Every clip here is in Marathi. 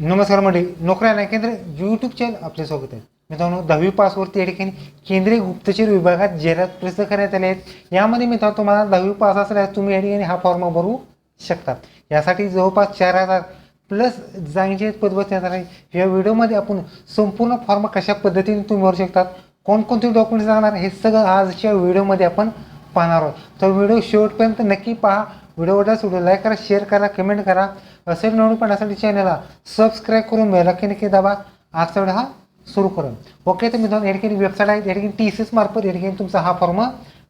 नमस्कार मंडळी नोकऱ्या ना केंद्र यूट्यूब चॅनल आपले स्वागत आहे. मित्रांनो दहावी पासवरती या ठिकाणी केंद्रीय गुप्तचर विभागात जाहिरात प्रसिद्ध करण्यात आले आहेत यामध्ये मित्रांनो तुम्हाला दहावी पास असल्यास तुम्ही या ठिकाणी हा फॉर्म भरू शकतात यासाठी जवळपास चार हजार प्लस जाणीचे पद बसण्यात आहे. या व्हिडिओमध्ये आपण संपूर्ण फॉर्म कशा पद्धतीने तुम्ही भरू शकतात कोणकोणते डॉक्युमेंट्स लागणार हे सगळं आजच्या व्हिडिओमध्ये आपण पाहणार आहोत. तर व्हिडिओ शेवटपर्यंत नक्की पहा. व्हिडिओ आवडल्यास व्हिडिओ लाईक करा शेअर करा कमेंट करा. असेल नवीन चॅनलला सबस्क्राईब करून बेल की नक्की दाबा. आजचा व्हिडिओ हा सुरू करून. ओके तर मित्रांनो एडकेन वेबसाईट आहे या ठिकाणी टी सी एस मार्फत एडकेन तुमचा हा फॉर्म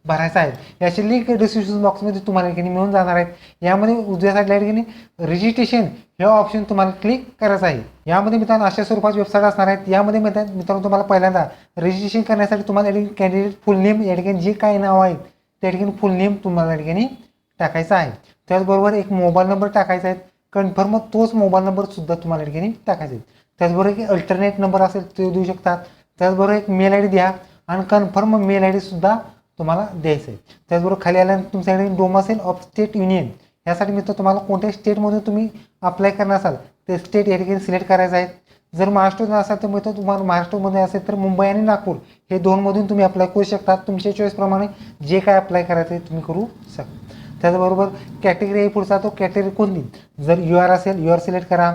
भरायचा आहे. याची लिंक डिस्क्रिप्शन बॉक्समध्ये तुम्हाला ठिकाणी मिळून जाणार आहेत यामध्ये उजव्या साईडला ठिकाणी रजिस्ट्रेशन हे ऑप्शन तुम्हाला क्लिक करायचं आहे. यामध्ये मित्रांनो अशा स्वरूपाची वेबसाईट असणार आहेत. यामध्ये मित्रांनो मित्रांनो तुम्हाला पहिल्यांदा रजिस्ट्रेशन करण्यासाठी तुम्हाला या ठिकाणी कॅन्डिडेट फुल नेम या ठिकाणी जे काही नाव आहेत त्या ठिकाणी फुल नेम तुम्हाला या ठिकाणी टाकायचा आहे. त्याचबरोबर एक मोबाईल नंबर टाकायचा आहे. कन्फर्म तोच मोबाईल नंबरसुद्धा तुम्हाला या ठिकाणी टाकायचा आहे. त्याचबरोबर एक अल्टरनेट नंबर असेल तो देऊ शकतात. त्याचबरोबर एक मेल आय डी द्या आणि कन्फर्म मेल आय डीसुद्धा तुम्हाला द्यायचं आहे. त्याचबरोबर खाली आल्यानंतर तुमच्याकडे डोमासेल ऑफ स्टेट युनियन यासाठी मित्र तुम्हाला कोणत्या स्टेटमधून तुम्ही अप्लाय करणार असाल ते स्टेट या ठिकाणी सिलेक्ट करायचं आहे. जर महाराष्ट्रातून असाल तर मित्र तुम्हाला महाराष्ट्रामध्ये असेल तर मुंबई आणि नागपूर हे दोनमधून तुम्ही अप्लाय करू शकता तुमच्या चॉईसप्रमाणे जे काय अप्लाय करायचं आहे तुम्ही करू शकता. त्याचबरोबर कॅटेगरी आहे पुढचा तो कॅटेगरी कोणती? जर यू आर असेल यू आर सिलेक्ट करा.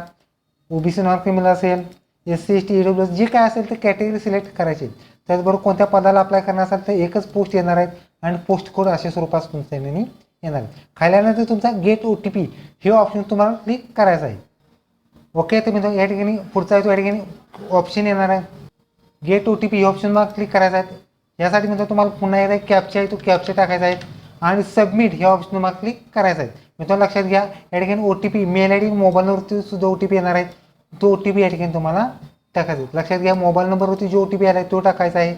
ओबीसी नॉन क्रिमिनल असेल S C S T W जे काय असेल ते कॅटेगरी सिलेक्ट करायची. त्याचबरोबर कोणत्या पदाला अप्लाय करणार असाल तर एकच पोस्ट येणार आहेत आणि पोस्ट कोड अशा स्वरूपात तुमच्या नेहमी येणार आहे. खाल्यानंतर तुमचा गेट ओ टी पी हे ऑप्शन तुम्हाला क्लिक करायचं आहे. ओके तर मित्रांनो या ठिकाणी पुढचा आहे तो या ठिकाणी ऑप्शन येणार आहे. गेट ओ टी पी हे ऑप्शन मला क्लिक करायचं आहे. यासाठी मित्रांनो तुम्हाला पुन्हा एकदा कॅपचा आहे तो कॅपचा टाकायचा आहे. आणि सबमिट ह्या ऑप्शन तुम्हाला क्लिक करायचं आहे मित्रांनो लक्षात घ्या या ठिकाणी O T P mail I D मोबाईलवरती सुद्धा ओ टी पी येणार आहे तो ओ टी पी या ठिकाणी तुम्हाला टाकायचा आहे लक्षात घ्या मोबाईल नंबरवरती जो ओ टी पी आला आहे तो टाकायचा आहे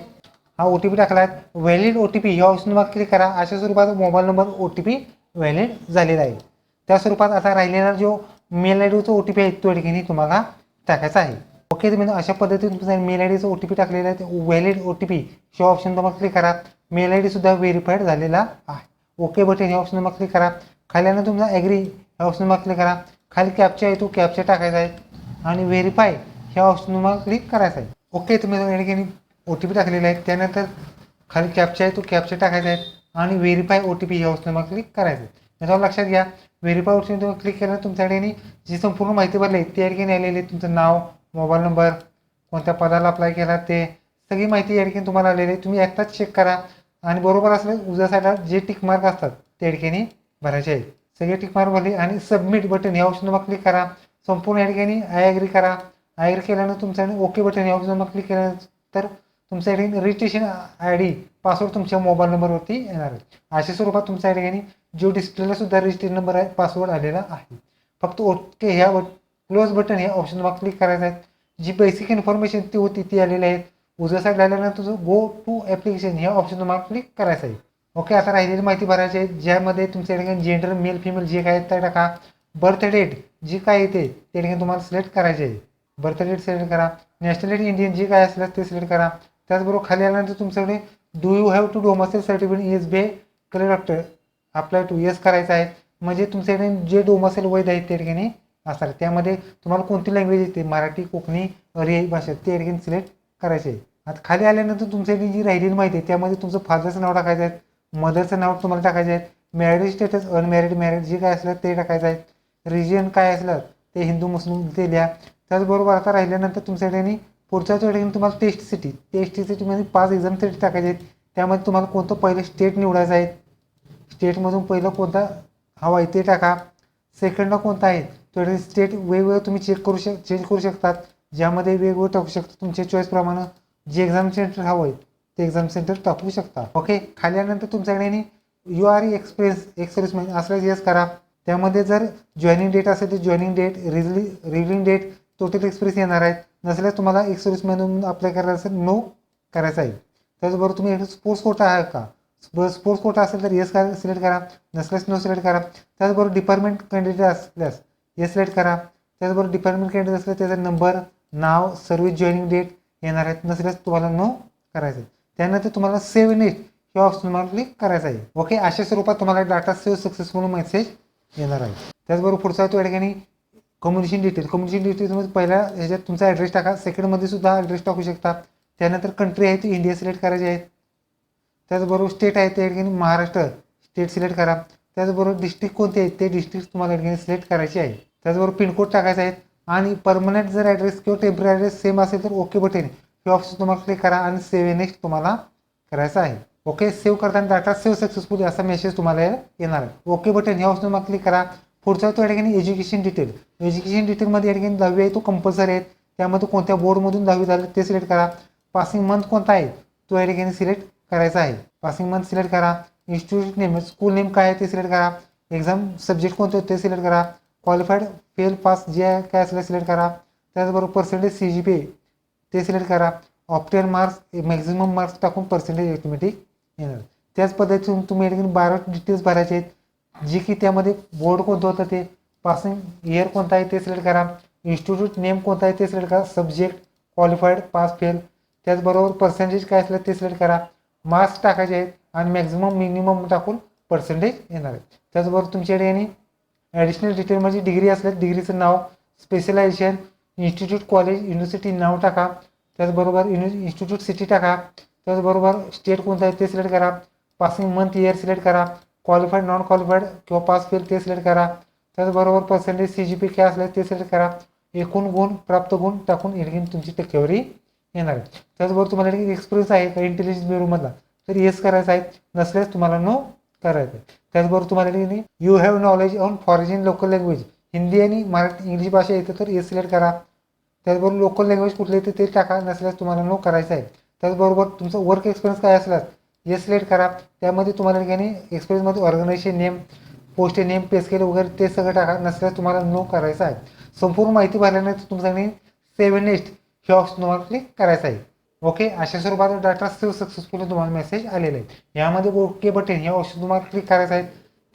हा ओ टी पी टाकला आहे व्हॅलिड ओ टी पी ह्या ऑप्शन तुम्हाला क्लिक करा अशा स्वरूपात mobile number O T P valid झालेला आहे त्या स्वरूपात आता राहिलेला जो मेल आय डीचा ओ टी पी आहे तो या ठिकाणी तुम्हाला टाकायचा आहे ओके तुम्ही अशा पद्धतीने तुमचा मेल आय डीचा ओ टी पी टाकलेला आहे व्हॅलिड ओ टी पी हे ऑप्शन तुम्हाला क्लिक करा मेल आय डीसुद्धा व्हेरीफाईड झालेला आहे ओके बटन या ऑप्शनवर क्लिक करा. खाली आल्यानंतर तुमचा ॲग्री ह्या ऑप्शनवर क्लिक करा. खाली कॅपचा आहे तो कॅपचा टाकायचा आहे. आणि व्हेरीफाय ह्या ऑप्शनवर क्लिक करायचा आहे. ओके तुम्ही या ठिकाणी ओ टी पी टाकलेला आहे. त्यानंतर खाली कॅपचा आहे तो कॅपचा टाकायचा आहे. आणि व्हेरीफाय ओ टी पी ह्या ऑप्शनवर क्लिक करायचं आहे. याच्यावर लक्षात घ्या. व्हेरीफाय ऑप्शन तुम्ही क्लिक केल्यानंतर तुमच्या ठिकाणी जी संपूर्ण माहिती भरली आहे त्या ठिकाणी आलेली आहे. तुमचं नाव मोबाईल नंबर कोणत्या पदाला अप्लाय केला ते सगळी माहिती या ठिकाणी तुम्हाला आलेली आहे. तुम्ही एकटाच चेक करा. आणि बरोबर असलं उजव्या साईडला जे टिक मार्क असतात त्या ठिकाणी भरायचे आहेत. सगळे टिक मार्क भरले आणि सबमिट बटन या ऑप्शनवर क्लिक करा. संपूर्ण या ठिकाणी आय ॲग्री करा. आय ॲग्री केल्यानंतर तुमच्या ओके बटन या ऑप्शन क्लिक केल्यानंतर तुमच्या ठिकाणी रजिस्ट्रेशन आय डी पासवर्ड तुमच्या मोबाईल नंबरवरती येणार आहे. अशा स्वरूपात तुमच्या ठिकाणी जो डिस्प्लेला सुद्धा रजिस्ट्रेशन नंबर आहे पासवर्ड आलेला आहे. फक्त ओके ह्या क्लोज बटन हे ऑप्शनवर क्लिक करायचं आहे. जी बेसिक इन्फॉर्मेशन ती होती ती आलेली आहेत उजव्या साईड आल्यानंतर तुझं गो टू ॲप्लिकेशन हे ऑप्शन तुम्हाला क्लिक करायचं आहे. ओके आता राहिलेली माहिती भरायची आहे ज्यामध्ये तुमच्या ठिकाणी जेंडर मेल फिमेल जे काय आहेत ते टाका. बर्थ डेट जी काय येते त्या ठिकाणी तुम्हाला सिलेक्ट करायचे आहे. बर्थ डेट सिलेक्ट करा. नॅशनॅलिटी इंडियन जे काय असल्यास ते सिलेक्ट करा. त्याचबरोबर खाली आल्यानंतर तुमच्याकडे do you have to domicile certificate S B I doctor apply to yes करायचं आहे. म्हणजे तुमच्याकडे जे डोमासेल वैध आहेत त्या ठिकाणी असणार त्यामध्ये तुम्हाला कोणती लँग्वेज येते? मराठी कोकणी अरियाई भाषा त्या ठिकाणी सिलेक्ट करायचे. आहे आता खाली आल्यानंतर तुमच्याकडे जी राहिलेली माहिती आहे त्यामध्ये तुमचं फादरचं नाव टाकायचं आहे मदरचं नाव तुम्हाला टाकायचं आहे मॅरिड स्टेटस अनमॅरिड मॅरिड जे काय असलं ते टाकायचं आहे रिजन काय असलं ते हिंदू मुस्लिम ते लिहा त्याचबरोबर आता राहिल्यानंतर तुमच्याकडे पुढच्या ठिकाणी तुम्हाला टेस्ट सिटी टेस्ट सिटीमध्ये पाच एक्झाम सिटी टाकायचे आहेत. त्यामध्ये तुम्हाला कोणतं पहिलं स्टेट निवडायचं आहे? स्टेटमधून पहिलं कोणता हवा आहे ते टाका. सेकंडला कोणता आहे? तो स्टेट वेगवेगळं तुम्ही चेक करू शक चेंज करू शकतात. ज्यामध्ये वेगवेगळं टाकू शकता. तुमच्या चॉईसप्रमाणे जे एक्झाम सेंटर हवं आहे ते एक्झाम सेंटर टाकू शकता. ओके खाल्यानंतर तुमच्याकडे you are experience ex serviceman असल्यास येस करा. त्यामध्ये जर जॉईनिंग डेट असेल तर जॉईनिंग डेट रिजली रिव्हिंग डेट टोटल एक्सपिरियन्स येणार आहेत नसल्यास तुम्हाला एक्स म्हणून अप्लाय करायचं असेल नो करायचं आहे. त्याचबरोबर तुम्ही स्पोर्ट्स कोटा आहे का? स्पोर्ट्स कोटा असेल तर येस करा सिलेक्ट करा. नसल्यास नो सिलेक्ट करा. त्याचबरोबर डिपार्टमेंट कॅन्डिडेट असल्यास येस सिलेक्ट करा. त्याचबरोबर डिपार्टमेंट कॅन्डिडेट असल्यास त्याचा नंबर नाव सर्व्हिस जॉईनिंग डेट येणार आहेत नसल्यास तुम्हाला नो करायचं आहे. त्यानंतर तुम्हाला सेव्ह नेट हे ऑप्शन तुम्हाला क्लिक करायचं आहे. ओके अशा स्वरूपात तुम्हाला डाटा सेव्ह सक्सेसफुल मेसेज येणार आहे. त्याचबरोबर पुढचा तो या ठिकाणी कम्युनिकेशन डिटेल कम्युनिकेशन डिटेल्समध्ये पहिल्या ह्याच्यात तुमचा ॲड्रेस टाका. सेकंडमध्ये सुद्धा ॲड्रेस टाकू शकता. त्यानंतर कंट्री आहे ती इंडिया सिलेक्ट करायची आहे. त्याचबरोबर स्टेट आहे त्या ठिकाणी महाराष्ट्र स्टेट सिलेक्ट करा. त्याचबरोबर डिस्ट्रिक्ट कोणते आहेत ते डिस्ट्रिक्ट तुम्हाला या ठिकाणी सिलेक्ट करायचे आहे. त्याचबरोबर पिनकोड टाकायचा आहे. आणि परमनंट जर ॲड्रेस किंवा टेंपररी ॲड्रेस सेम असेल तर ओके बटन हे ऑप्शन तुम्हाला क्लिक करा आणि सेव्ह नेक्स्ट तुम्हाला करायचं आहे. ओके सेव्ह करताना डाटा सेव्ह सक्सेसफुली असा मेसेज तुम्हाला येणार आहे. ओके बटन हे ऑप्शन तुम्हाला क्लिक करा. पुढचा तो या ठिकाणी एज्युकेशन डिटेल एज्युकेशन डिटेलमध्ये या ठिकाणी दहावी आहे तो कंपल्सरी आहे. त्यामध्ये कोणत्या बोर्डमधून दहावी झालं ते सिलेक्ट करा. पासिंग मंथ कोणता आहे तो या ठिकाणी सिलेक्ट करायचा आहे. पासिंग मंथ सिलेक्ट करा. इन्स्टिट्यूट नेम स्कूल नेम काय आहे ते सिलेक्ट करा. एक्झाम सब्जेक्ट कोणते ते सिलेक्ट करा. क्वालिफाईड फेल पास जे आहे काय असलं सिलेक्ट करा. त्याचबरोबर पर्सेंटेज सी जी पी ते सिलेक्ट करा. ऑप्टेन मार्क्स मॅक्झिमम मार्क्स टाकून पर्सेंटेज ॲटोमॅटिक येणार. त्याच पद्धतीने तुम्ही या बारा डिटेल्स भरायचे आहेत. जी की त्यामध्ये बोर्ड कोणतं होतं ते पासिंग इयर कोणता आहे ते सिलेक्ट करा. इन्स्टिट्यूट नेम कोणता आहे ते सिलेक्ट करा. सब्जेक्ट क्वालिफाईड पास फेल त्याचबरोबर पर्सेंटेज काय असलं ते सिलेक्ट करा. मार्क्स टाकायचे आहेत आणि मॅक्झिमम मिनिमम टाकून पर्सेंटेज येणार आहे त्याचबरोबर तुमच्या आणि ॲडिशनल डिटेल म्हणजे डिग्री असल्यास डिग्रीचं नाव स्पेशलायझेशन इन्स्टिट्यूट कॉलेज युनिव्हर्सिटी नाव टाका. त्याचबरोबर युनि इन्स्टिट्यूट सिटी टाका. त्याचबरोबर स्टेट कोणतं आहे ते सिलेक्ट करा. पासिंग मंथ इयर सिलेक्ट करा. क्वालिफाईड नॉन क्वालिफाईड किंवा पास फेल ते सिलेक्ट करा. त्याचबरोबर पर्सेंटेज सी जी पी काय असल्यास ते सिलेक्ट करा. एकूण गुण प्राप्त गुण टाकून या तुमची टक्केवारी येणार आहे. त्याचबरोबर तुम्हाला एक्सपिरियन्स आहे का इंटेलिजन्स ब्युरोमधला तर येस करायचं आहे. नसल्यास तुम्हाला नो करायचं आहे त्याचबरोबर तुम्हाला you have knowledge on foreign local language Hindi आणि मराठी इंग्लिश भाषा येते तर येस सिलेक्ट करा. त्याचबरोबर लोकल लँग्वेज कुठले येते ते टाका नसल्यास तुम्हाला नो करायचं आहे. त्याचबरोबर तुमचं वर्क एक्सपिरियन्स काय असल्यास येस सिलेक्ट करा. त्यामध्ये तुम्हाला ठिकाणी एक्सपिरियन्समध्ये organization name post name pay scale वगैरे ते सगळं टाका नसल्यास तुम्हाला नो करायचं आहे. संपूर्ण माहिती भरल्यानंतर तुमच्याकडे सेवन नेक्स्ट हे ऑप्शन तुम्हाला क्लिक करायचं आहे. ओके अशा स्वरूपात डाटा सेव्ह सक्सेसफुली तुम्हाला मेसेज आलेले आहेत. यामध्ये ओके बटन हे ऑप्शन तुम्हाला क्लिक करायचं आहे.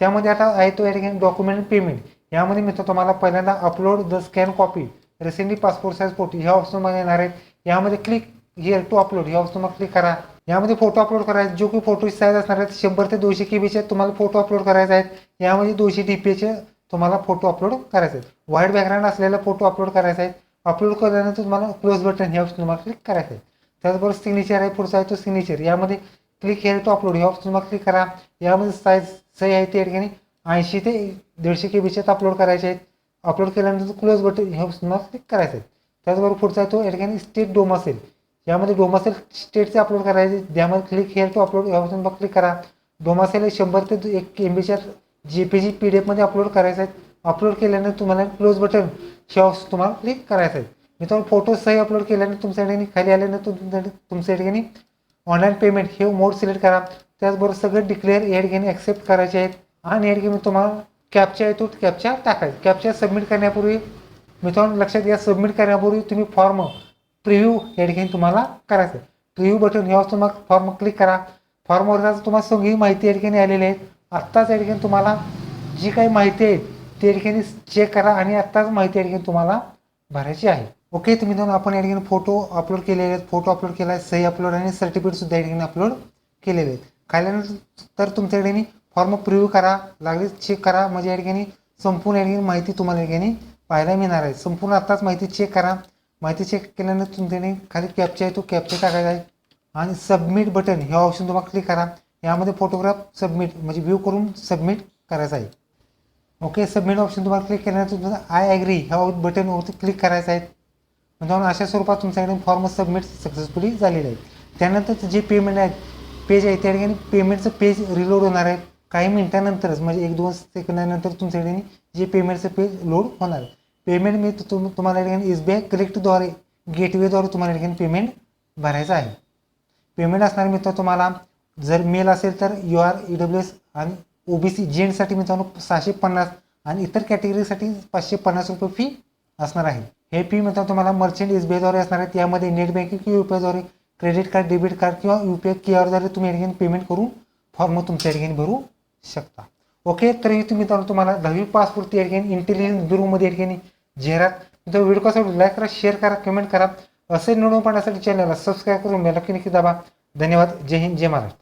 त्यामध्ये आता आहे तो या ठिकाणी डॉक्युमेंट पेमेंट यामध्ये मित्र तुम्हाला पहिल्यांदा upload the scan copy recently passport size photo ह्या ऑप्शन तुम्हाला येणार आहेत. यामध्ये क्लिक हिअर टू अपलोड ह्या ऑप्शन तुम्हाला क्लिक करा. यामध्ये फोटो अपलोड करायचे जो की फोटो साईज असणार आहेत शंभर ते दोनशे के बीचे तुम्हाला फोटो अपलोड करायचे आहेत. यामध्ये दोनशे डी पीचे तुम्हाला फोटो अपलोड करायचे आहेत. व्हाईट बॅकग्राऊंड असलेला फोटो अपलोड करायचा आहे. अपलोड केल्यानंतर तुम्हाला क्लोज बटन हे ऑप्शन तुम्हाला क्लिक करायचं आहे त्याचबरोबर सिग्नेचर आहे पुढचा आहे तो सिग्नेचर यामध्ये क्लिक हेअर तो अपलोड हे ऑप्शन तुम्हाला क्लिक करा. यामध्ये साईज सही आहे ते ठिकाणी. ऐंशी ते दीडशे के बीच्यात अपलोड करायचे आहेत. अपलोड केल्यानंतर क्लोज बटन हे ऑप्शन क्लिक करायचं आहे त्याचबरोबर पुढचा आहे तो या ठिकाणी स्टेट डोम असेल. यामध्ये डोमासेल स्टेटचे अपलोड करायचे ज्यामध्ये क्लिक हेअर टू अपलोड या ऑप्शन क्लिक करा. डोमासेल शंभर ते एक एम बीच्या J P G P D एफमध्ये upload करायचं आहे अपलोड केल्यानंतर तुम्हाला क्लोज बटन हे ऑप्शन तुम्हाला क्लिक करायचं आहे मी तुम्हाला सही अपलोड केल्याने तुमच्या ठिकाणी खाली आल्याने तुमच्या तुमच्या ठिकाणी. ऑनलाईन पेमेंट हे मोड सिलेक्ट करा. त्याचबरोबर सगळं डिक्लेअर या घेणे ॲक्सेप्ट करायचे आहेत. आणि या ठिकाणी तुम्हाला कॅपच्या येतो तो कॅपच्या टाकायचं. कॅपच्या सबमिट करण्यापूर्वी मित्रांनो लक्षात घ्या सबमिट करण्यापूर्वी तुम्ही फॉर्म प्रिव्ह्यू या घेऊन तुम्हाला करायचं आहे. प्रिव्ह्यू बटन ह्यावर तुम्हाला फॉर्म क्लिक करा. फॉर्मवर तुम्हाला सगळी माहिती या ठिकाणी आलेली आहे आत्ताच या ठिकाणी तुम्हाला जी काही माहिती आहे ती ठिकाणी चेक करा आणि आत्ताच माहिती या ठिकाणी तुम्हाला भरायची आहे. ओके तुम्ही मित्रांनो आपण या ठिकाणी फोटो अपलोड केलेले आहेत. फोटो अपलोड केला आहे सही अपलोड आणि सर्टिफिकेटसुद्धा या ठिकाणी अपलोड केलेले आहेत. खाल्यानंतर तुमच्या ठिकाणी फॉर्म प्रिव्ह्यू करा लागलीच चेक करा. म्हणजे या ठिकाणी संपूर्ण या ठिकाणी माहिती तुम्हाला या ठिकाणी पाहायला मिळणार आहे. संपूर्ण आत्ताच माहिती चेक करा. माहिती चेक केल्यानंतर तुमच्याने खाली कॅप्चा आहे तो कॅप्चा टाकायचा आहे. आणि सबमिट बटन हे ऑप्शन तुम्हाला क्लिक करा. यामध्ये फोटोग्राफ सबमिट म्हणजे व्ह्यू करून सबमिट करायचा आहे. ओके सबमिट ऑप्शन तुम्हाला क्लिक केल्यानंतर तुमचं म्हणजे आय ॲग्री ह्या बटनवरती क्लिक करायचं आहे. म्हणजे म्हणून अशा स्वरूपात तुमच्याकडे फॉर्म सबमिट सक्सेसफुली झालेले आहे त्यानंतर जे पेमेंट आहे पेज आहे त्या ठिकाणी पेमेंटचं पेज रिलोड होणार आहे. काही मिनिटानंतरच म्हणजे एक दोन सेकंदानंतर तुमच्या जे पेमेंटचं पेज लोड होणार आहे. पेमेंट मी तुम तुम्हाला या ठिकाणी एस बी आय कलेक्टद्वारे गेटवेद्वारे तुम्हाला या ठिकाणी पेमेंट भरायचं आहे. पेमेंट असणार मित्र तुम्हाला जर मेल असेल तर U R E W S आणि ओ बी सी जेंटसाठी म्हणजे मित्रांनो सहाशे पन्नास आणि इतर कॅटेगरीसाठी पाचशे पन्नास रुपये फी असणार आहे. हे फी मित्रांनो म्हणजे तुम्हाला मर्चंट एस बी आयद्वारे असणार आहे. त्यामध्ये नेट बँकिंग किंवा यू पी आयद्वारे क्रेडिट कार्ड डेबिट कार्ड किंवा यू पी आय क्यू आरद्वारे तुम्ही या ठिकाणी पेमेंट करून फॉर्म तुमच्या या ठिकाणी भरू शकता. ओके तर हे तुम्ही मित्रांनो तुम्हाला दहावी पासपुरती या ठिकाणी इंटेलिजन्स ब्युरोमध्ये या ठिकाणी जाहिरात. मित्रांनो व्हिडिओ कसा लाईक करा शेअर करा कमेंट करा. असे नोंदवून पाहण्यासाठी चॅनलला सबस्क्राईब करून बेल नक्की दाबा. धन्यवाद. जय हिंद जय महाराष्ट्र.